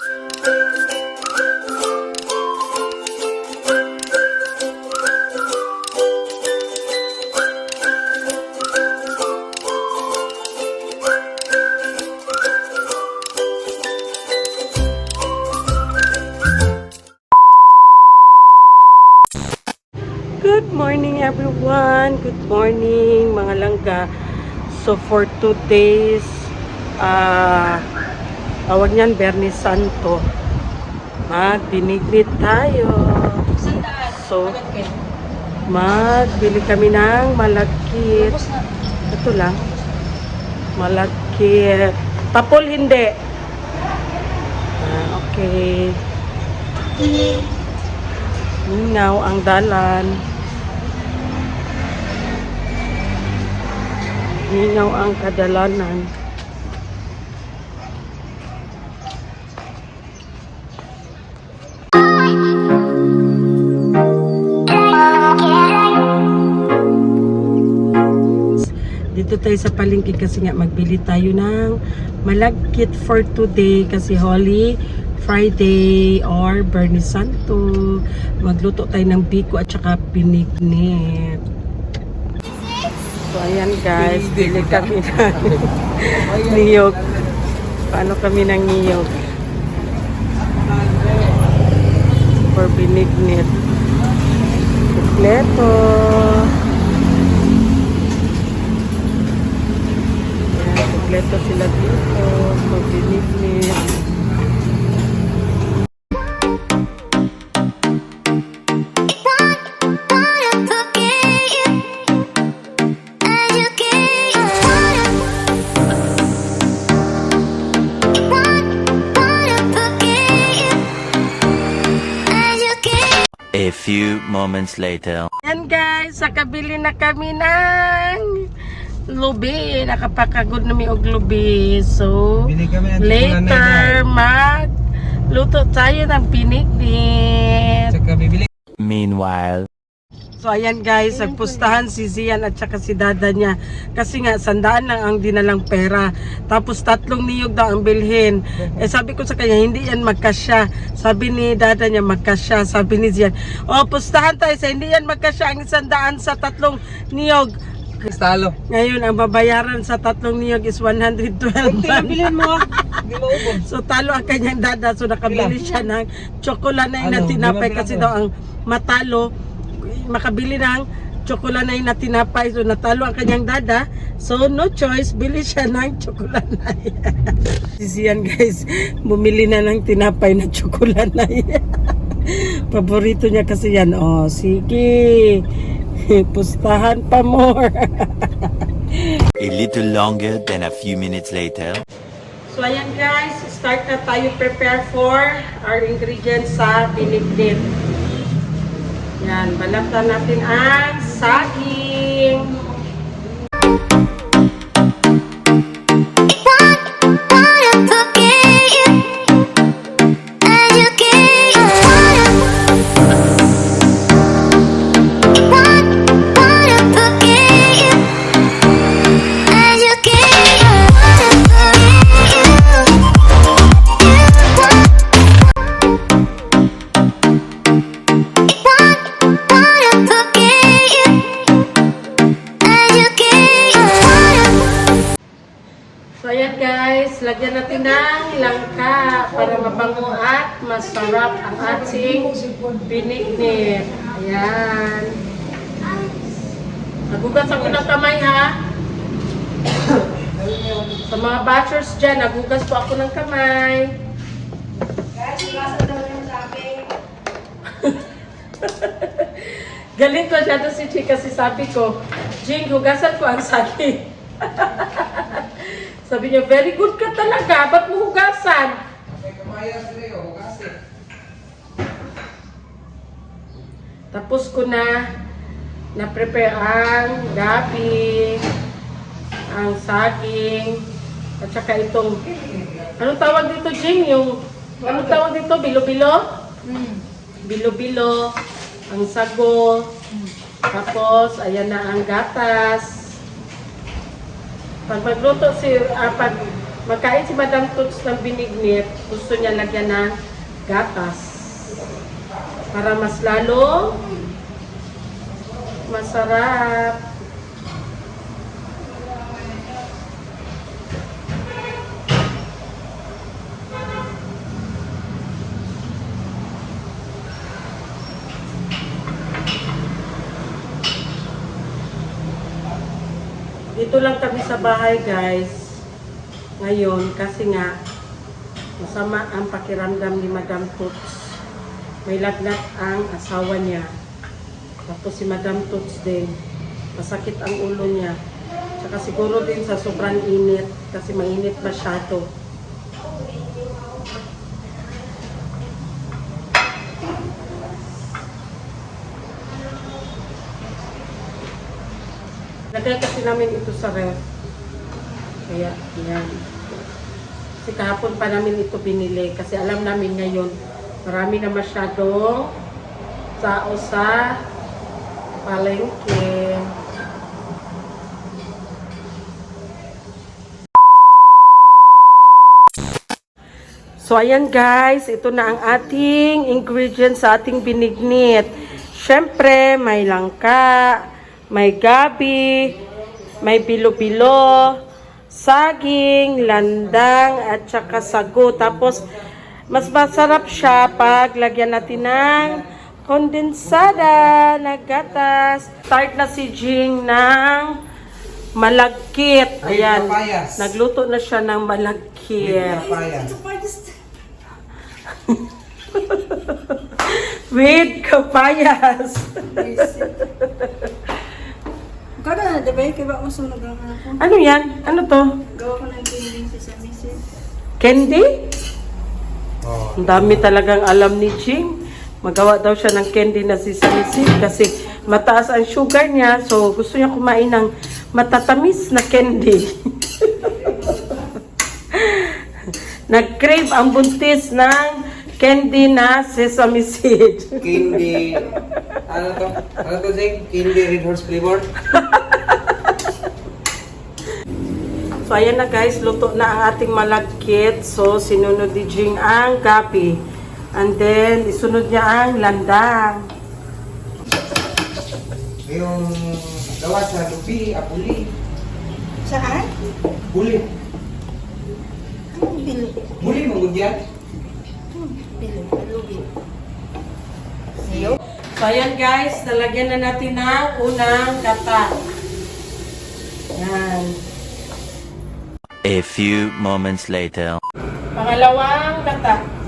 Good morning everyone. Good morning mga langga. So for two days, ah tawag niyan Bernie Santo. Magbiniglit tayo. So, magbili kami ng malagkit. Ito lang. Malagkit. Tapol hindi. Ah, okay. Minaw ang dalan. Minaw ang kadalanan. Dito tayo sa palengke kasi nga magbili tayo ng malagkit for today kasi Holy Friday or Bernie Santo. Magluto tayo ng biko at saka pinignit. So ayan guys, bili kami ng niyog. Paano kami ng niyog? For binignit. Kompleto. Ayan, kompleto sila dito. For binignit. A few moments later. Yan guys, nakabili na kami ng lubi. Nakapakagod na mi og lubi. So, later mag luto tayo ng bibili. Meanwhile. So ayan guys, nagpustahan si Zian at saka si dada niya. Kasi nga, sandaan lang ang dinalang pera. Tapos tatlong niyog daw ang bilhin. Eh sabi ko sa kanya, hindi yan magkasya. Sabi ni dada niya, magkasya. Sabi ni Zian, oh pustahan tayo sa hindi yan magkasya ang sandaan sa tatlong niyog. Talo. Ngayon, ang babayaran sa tatlong niyog is 112 Bilhin mo. Hindi mo ubod. So talo ang kanyang dada. So nakabili siya ng chocolate na Ano, tinapay lima kasi piraso. daw ang matalo makabili ng chocolate na tinapay. So natalo ang kanyang dada. So no choice, bili siya ng chocolate Sisiyan guys, bumili na ng tinapay na chocolate Paborito niya kasi yan. Oh, sige. Pustahan pa more. A little longer than a few minutes later. So ayan guys, start na tayo prepare for our ingredients sa binignit. Yan, balatan natin ang saging. Guys, lagyan natin ng langka para mabango at masarap ang ating binignit. Ayan. Nagugas ako ng kamay ha. Sa mga bashers dyan, nagugas po ako ng kamay. Galing ko siya si Chi kasi sabi ko, Jing, hugasan ko ang saging. Sabi niya, very good ka talaga. Ba't mo hugasan? Tapos ko na na-prepare ang gabi, ang saging, at saka itong, anong tawag dito, Jing? Yung, anong tawag dito? Bilo-bilo? Bilo-bilo, ang sago, tapos, ayan na ang gatas. Pag magluto si, ah, pag Magkain si Madam Toots ng binignit. Gusto niya lagyan ng gatas. Para mas lalo masarap. Dito lang kami sa bahay guys. Ngayon kasi nga masama ang pakiramdam ni Madam Toots. May lagnat ang asawa niya. Tapos si Madam Toots din. Masakit ang ulo niya. Tsaka siguro din sa sobrang init kasi mainit masyado. Lagay kasi namin ito sa ref. Kaya, yan. Kasi kahapon pa namin ito binili. Kasi alam namin ngayon, marami na masyadong sao sa palengke. So, ayan guys, ito na ang ating ingredients sa ating binignit. Siyempre, may langka, may gabi, may bilo-bilo, saging, landang, at saka sago. Tapos, mas masarap siya pag lagyan natin ng kondensada na gatas. Start na si Jing ng malagkit. With Ayan, nagluto na siya ng malagkit. Papaya. With kapayas. Kada na, di ba? Kaya ba masunod lang ako? ano yan? Ano to? Gawa ko ng kiling sa misis. Candy? Oh. Ang dami talagang alam ni Ching. Magawa daw siya ng candy na sisisi kasi mataas ang sugar niya. So, gusto niya kumain ng matatamis na candy. Nag-crave ang buntis ng candy na sesame seed. Candy. Ano to? Ano to, Zing? Candy Red Horse flavor? So, ayan na guys, luto na ang ating malagkit. So, sinunod ni Jing ang gapi. And then, isunod niya ang landang. Yung gawa sa lupi, apuli. Saan? Buli. Anong bili? Buli, mangudyan. So, ayan guys, nalagyan na natin ng unang gata. Yan. A few moments later. Pangalawang gata.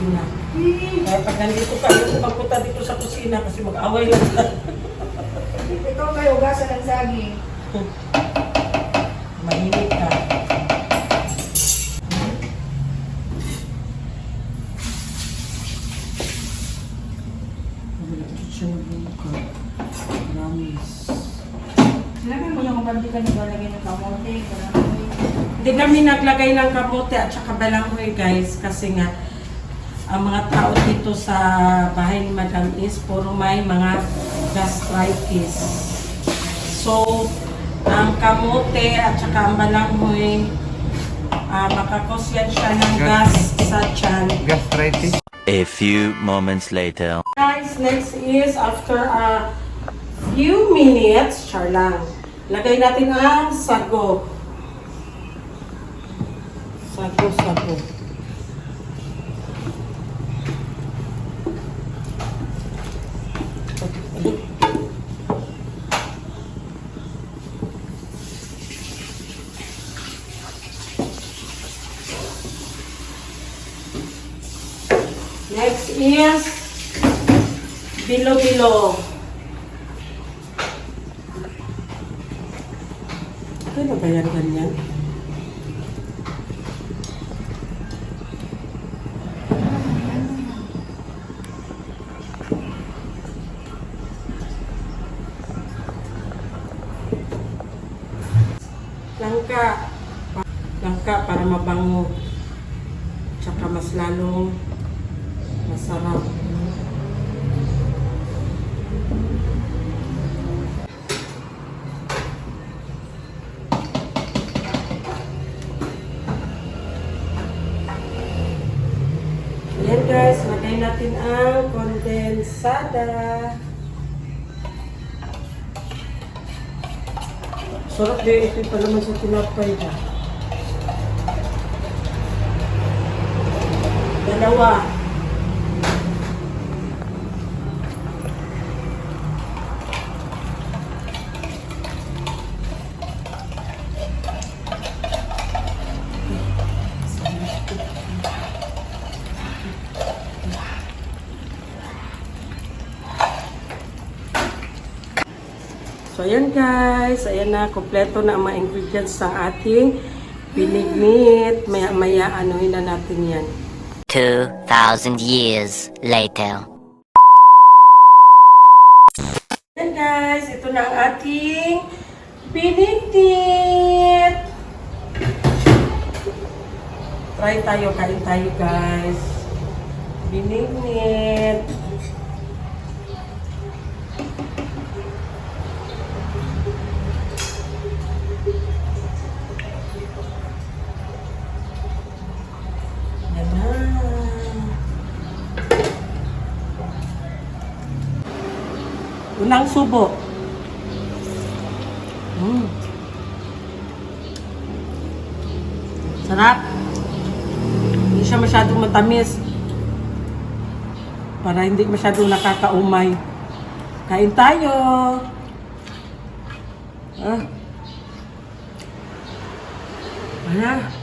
Kusina. Kaya pag nandito ka, yung pagpunta dito sa kusina kasi mag-away lang ka. Ikaw kayo, ugasan ng saging. Mainit ka. Sinabi mo yung kabandi ka naglalagay ng kamote, kamote. Hindi kami naglagay ng kamote at saka balanghoy guys kasi nga ang mga tao dito sa bahay ni Madam is puro may mga gastritis. So, ang kamote at saka ang balanghoy uh, makakos yan siya ng gas sa tiyan. Gastritis. A few moments later. Guys, next is after a few minutes, char lang, lagay natin ang sago. Sago, sago. Next is bilo-bilo. Ano ba yan ganyan? Langka. mantika para mabango. Tsaka mas lalong masarap. Ayan guys, lagay natin ang kondensada. Sarap din ito pa naman sa tinapay ba? Dalawa. So ayan guys, ayan na, kompleto na ang mga ingredients ng ating binignit. Maya maya anuhin na natin yan. 2,000 years later. Ayan guys, ito na ang ating binignit. Try tayo, kain tayo guys. Binignit. Unang subo. Mm. Sarap. Hindi siya masyadong matamis. Para hindi masyadong nakakaumay. Kain tayo. Ah. Ayan.